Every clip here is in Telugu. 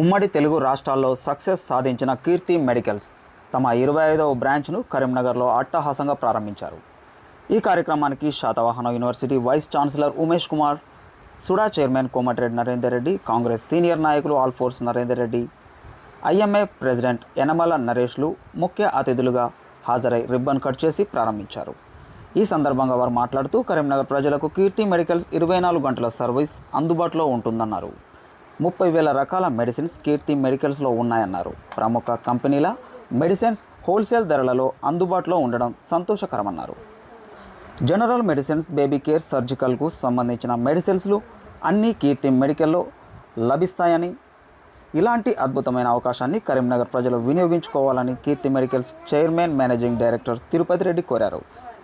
ఉమ్మడి తెలుగు రాష్ట్రాల్లో సక్సెస్ సాధించిన కీర్తి మెడికల్స్ తమ ఇరవై ఐదవ బ్రాంచ్ను కరీంనగర్లో అట్టహాసంగా ప్రారంభించారు. ఈ కార్యక్రమానికి Satavahana university vice chancellor Umesh Kumar SUDA chairman Komatireddy Narender Reddy Congress senior నాయకులు ఆల్ఫోర్స్ నరేందర్ రెడ్డి ఐఎంఏ ప్రెసిడెంట్ యనమల నరేష్లు ముఖ్య అతిథులుగా హాజరై రిబ్బన్ కట్ చేసి ప్రారంభించారు. ఈ సందర్భంగా వారు మాట్లాడుతూ కరీంనగర్ ప్రజలకు కీర్తి మెడికల్స్ ఇరవై నాలుగు గంటల సర్వీస్ అందుబాటులో ఉంటుందన్నారు. ముప్పై వేల రకాల మెడిసిన్స్ కీర్తి మెడికల్స్లో ఉన్నాయన్నారు. ప్రముఖ కంపెనీల మెడిసిన్స్ హోల్సేల్ ధరలలో అందుబాటులో ఉండడం సంతోషకరమన్నారు. జనరల్ మెడిసిన్స్ బేబీ కేర్ సర్జికల్కు సంబంధించిన మెడిసిన్స్లు అన్నీ కీర్తి మెడికల్లో లభిస్తాయని ఇలాంటి అద్భుతమైన అవకాశాన్ని కరీంనగర్ ప్రజలు వినియోగించుకోవాలని Keerthi medicals chairman managing director Tirupati Reddy కోరారు.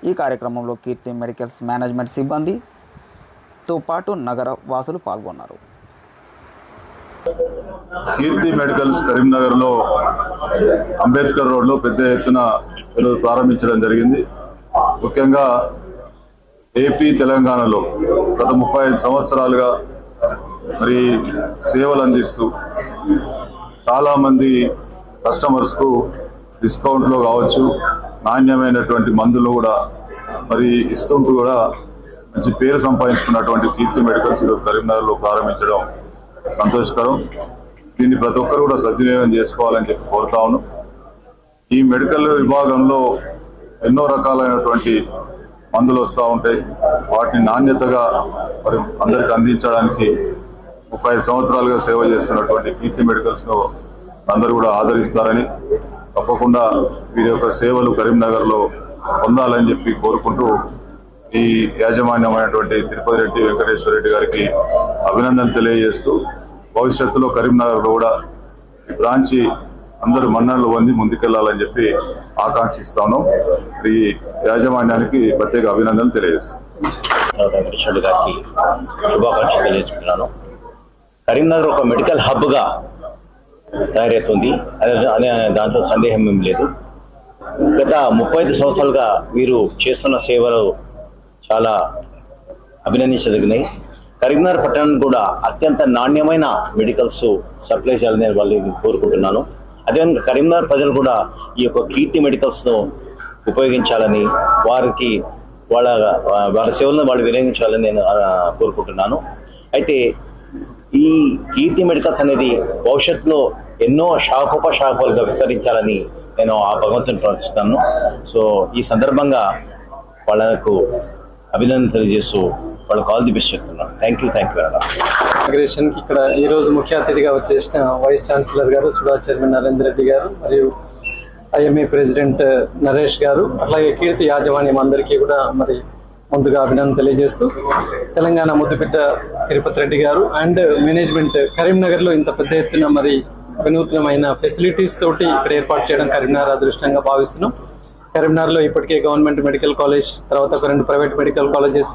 ఈ కార్యక్రమంలో కీర్తి మెడికల్స్ మేనేజ్మెంట్ సిబ్బందితో పాటు నగర వాసులు పాల్గొన్నారు. కీర్తి మెడికల్స్ కరీంనగర్లో అంబేద్కర్ రోడ్లో పెద్ద ఎత్తున ఈరోజు ప్రారంభించడం జరిగింది. ముఖ్యంగా ఏపీ తెలంగాణలో గత ముప్పై ఐదు సంవత్సరాలుగా మరి సేవలు అందిస్తూ చాలామంది కస్టమర్స్కు డిస్కౌంట్లో కావచ్చు నాణ్యమైనటువంటి మందులు కూడా మరి ఇస్తుంటూ కూడా మంచి పేరు సంపాదించుకున్నటువంటి కీర్తి మెడికల్స్ కరీంనగర్లో ప్రారంభించడం సంతోషకరం. దీన్ని ప్రతి ఒక్కరు కూడా సద్వినియోగం చేసుకోవాలని చెప్పి కోరుతా ఉన్నాం. ఈ మెడికల్ విభాగంలో ఎన్నో రకాలైనటువంటి మందులు వస్తూ ఉంటాయి. వాటిని నాణ్యతగా మరి అందరికి అందించడానికి ముప్పై సంవత్సరాలుగా సేవ చేస్తున్నటువంటి కీర్తి మెడికల్స్ను అందరూ కూడా ఆదరిస్తారని తప్పకుండా వీరి యొక్క సేవలు కరీంనగర్లో పొందాలని చెప్పి కోరుకుంటూ ఈ యాజమాన్యమైనటువంటి తిరుపతి రెడ్డి వెంకటేశ్వర రెడ్డి గారికి అభినందన తెలియజేస్తూ భవిష్యత్తులో కరీంనగర్లో కూడా ఈ బ్రాంచి అందరూ మన్ననలు పొంది ముందుకెళ్ళాలని చెప్పి ఆకాంక్షిస్తాను ఈ యాజమాన్యానికి ప్రత్యేక అభినందనలు తెలియజేస్తాను వెంకటేశ్వరుడు గారికి శుభాకాంక్షలు తెలియజేసుకుంటున్నాను. కరీంనగర్ ఒక మెడికల్ హబ్గా తయారవుతుంది. అదే దాంట్లో సందేహం ఏం లేదు. గత ముప్పై ఐదు సంవత్సరాలుగా వీరు చేస్తున్న సేవలు చాలా అభినందించదగినాయి కరీంనగర్ పట్టణానికి కూడా అత్యంత నాణ్యమైన మెడికల్స్ సప్లై చేయాలని నేను వాళ్ళు కోరుకుంటున్నాను అదేవిధంగా కరీంనగర్ ప్రజలు కూడా ఈ యొక్క కీర్తి మెడికల్స్ను ఉపయోగించాలని వారికి వాళ్ళ వాళ్ళ సేవలను వాళ్ళు వినియోగించాలని నేను కోరుకుంటున్నాను. అయితే ఈ కీర్తి మెడికల్స్ అనేది భవిష్యత్తులో ఎన్నో శాఖోపశాఖలుగా విస్తరించాలని నేను ఆ భగవంతుని ప్రార్థిస్తాను సో ఈ సందర్భంగా వాళ్ళకు అభినందన తెలియజేస్తూ వాళ్ళకి ఆల్ ది బెస్ట్ చెప్తున్నాను thank you thank you very కి ఇక్కడ ఈ రోజు ముఖ్య అతిథిగా వచ్చేసిన వైస్ ఛాన్సలర్ గారు సుడా చైర్మన్ నరేందర్ రెడ్డి గారు మరియు ఐఎంఏ ప్రెసిడెంట్ నరేష్ గారు అట్లాగే కీర్తి యాజమాన్యం అందరికీ కూడా మరి ముందుగా అభినందన తెలియజేస్తూ తెలంగాణ ముద్దుబిడ్డ తిరుపతి రెడ్డి గారు అండ్ మేనేజ్మెంట్ కరీంనగర్లో ఇంత పెద్ద ఎత్తున మరి వినూత్నమైన ఫెసిలిటీస్ తోటి ఇక్కడ ఏర్పాటు చేయడం కరీంనగర్ అదృష్టంగా భావిస్తున్నాం. కరీంనగర్లో ఇప్పటికే గవర్నమెంట్ మెడికల్ కాలేజ్ తర్వాత ఒక రెండు private medical colleges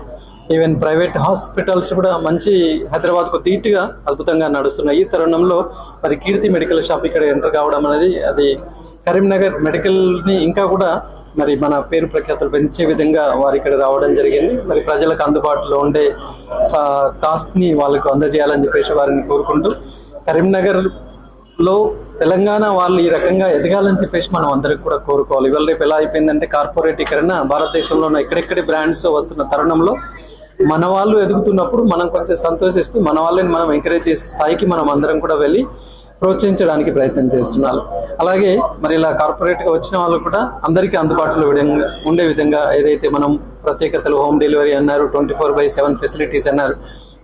even private hospitals కూడా మంచి హైదరాబాద్కు ధీటుగా అద్భుతంగా నడుస్తున్నాయి. ఈ తరుణంలో మరి కీర్తి మెడికల్ షాప్ ఇక్కడ ఎంటర్ కావడం అనేది అది కరీంనగర్ మెడికల్ని ఇంకా కూడా మరి మన పేరు ప్రఖ్యాతులు పెంచే విధంగా వారు ఇక్కడ రావడం జరిగింది. మరి ప్రజలకు అందుబాటులో ఉండే కాస్ట్ని వాళ్ళకు అందజేయాలని చెప్పేసి వారిని కోరుకుంటూ కరీంనగర్ లో తెలంగాణ వాళ్ళు ఈ రకంగా ఎదగాలని చెప్పేసి మనం అందరికి కూడా కోరుకోవాలి. ఇవాళ రేపు ఎలా అయిపోయిందంటే కార్పొరేటీకరణ భారతదేశంలో ఉన్న ఎక్కడెక్కడి బ్రాండ్స్ వస్తున్న తరుణంలో మన వాళ్ళు ఎదుగుతున్నప్పుడు మనం కొంచెం సంతోషిస్తూ మన వాళ్ళని మనం ఎంకరేజ్ చేసే స్థాయికి మనం అందరం కూడా వెళ్ళి ప్రోత్సహించడానికి ప్రయత్నం చేస్తున్నారు. అలాగే మరి ఇలా కార్పొరేట్గా వచ్చిన వాళ్ళు కూడా అందరికీ అందుబాటులో విధంగా ఉండే విధంగా ఏదైతే మనం ప్రత్యేకతలు హోమ్ డెలివరీ అన్నారు twenty four by seven facilities అన్నారు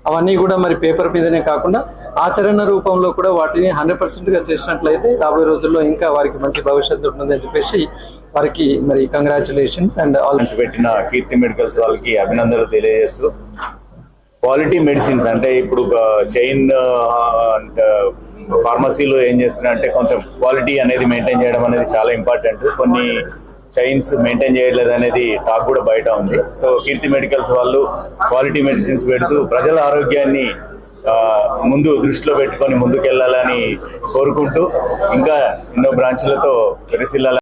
అవన్నీ కూడా మరి పేపర్ మీదనే కాకుండా ఆచరణ రూపంలో కూడా వాటిని హండ్రెడ్ పర్సెంట్గా చేసినట్లయితే రాబోయే రోజుల్లో ఇంకా వారికి మంచి భవిష్యత్తు ఉంటుంది అని చెప్పేసి వారికి మరి కంగ్రాచులేషన్స్ అండ్ ఆల్ పెట్టిన కీర్తి మెడికల్స్ వాళ్ళకి అభినందనలు తెలియజేస్తూ క్వాలిటీ మెడిసిన్స్ అంటే ఇప్పుడు చైన్ ఫార్మసీలో ఏం చేస్తున్నారంటే కొంచెం క్వాలిటీ అనేది మెయింటైన్ చేయడం అనేది చాలా ఇంపార్టెంట్. కొన్ని చైన్స్ మెయింటైన్ చేయట్లేదు అనేది టాక్ కూడా బయట ఉంది. సో కీర్తి మెడికల్స్ వాళ్ళు క్వాలిటీ మెడిసిన్స్ పెడుతూ ప్రజల ఆరోగ్యాన్ని ఆ, ముందు దృష్టిలో పెట్టుకొని ముందుకెళ్ళాలని కోరుకుంటూ ఇంకా ఎన్నో బ్రాంచ్లతో విరసిల్లాలని